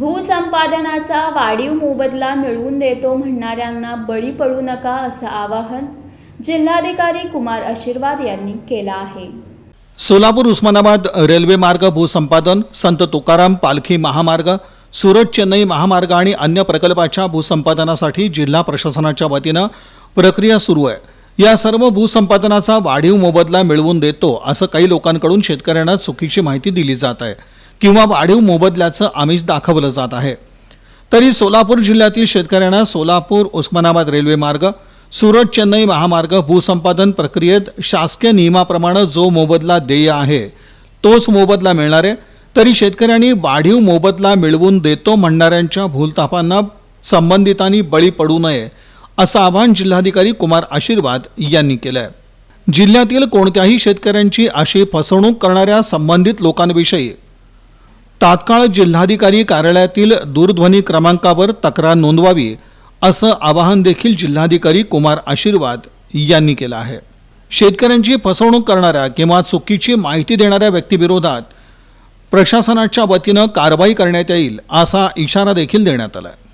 भूसंपादनाचा वाढीव मोबदला मिळवून देतो म्हणणाऱ्यांना बळी पडू नका असं आवाहन जिल्हाधिकारी कुमार आशीर्वाद यांनी केलं आहे. सोलापूर उस्मानाबाद रेल्वे मार्ग भूसंपादन संत तुकाराम पालखी महामार्ग सुरत चेन्नई महामार्ग आणि अन्य प्रकल्पाच्या भूसंपादनासाठी जिल्हा प्रशासनाच्या वतीनं प्रक्रिया सुरू आहे. या सर्व भूसंपादनाचा वाढीव मोबदला मिळवून देतो असं काही लोकांकडून शेतकऱ्यांना चुकीची माहिती दिली जात आहे. किंवा वाढीव मोबदल्याचं आमिष दाखवलं जात आहे. तरी सोलापूर जिल्ह्यातील शेतकऱ्यांना सोलापूर उस्मानाबाद रेल्वे मार्ग सुरत चेन्नई महामार्ग भूसंपादन प्रक्रियेत शासकीय नियमाप्रमाणे जो मोबदला देय आहे तोच मोबदला मिळणार आहे तरी शेतकऱ्यांनी वाढीव मोबदला मिळवून देतो म्हणणाऱ्यांच्या भूलतापांना संबंधितांनी बळी पडू नये असं आवाहन जिल्हाधिकारी कुमार आशीर्वाद यांनी केलं आहे जिल्ह्यातील कोणत्याही शेतकऱ्यांची अशी फसवणूक करणाऱ्या संबंधित लोकांविषयी तात्काळ जिल्हाधिकारी कार्यालयातील दूरध्वनी क्रमांकावर तक्रार नोंदवावी असं आवाहन देखील जिल्हाधिकारी कुमार आशीर्वाद यांनी केलं आहे. शेतकऱ्यांची फसवणूक करणाऱ्या किंवा चुकीची माहिती देणाऱ्या व्यक्तीविरोधात प्रशासनाच्या वतीनं कारवाई करण्यात येईल असा इशारा देखील देण्यात आला आहे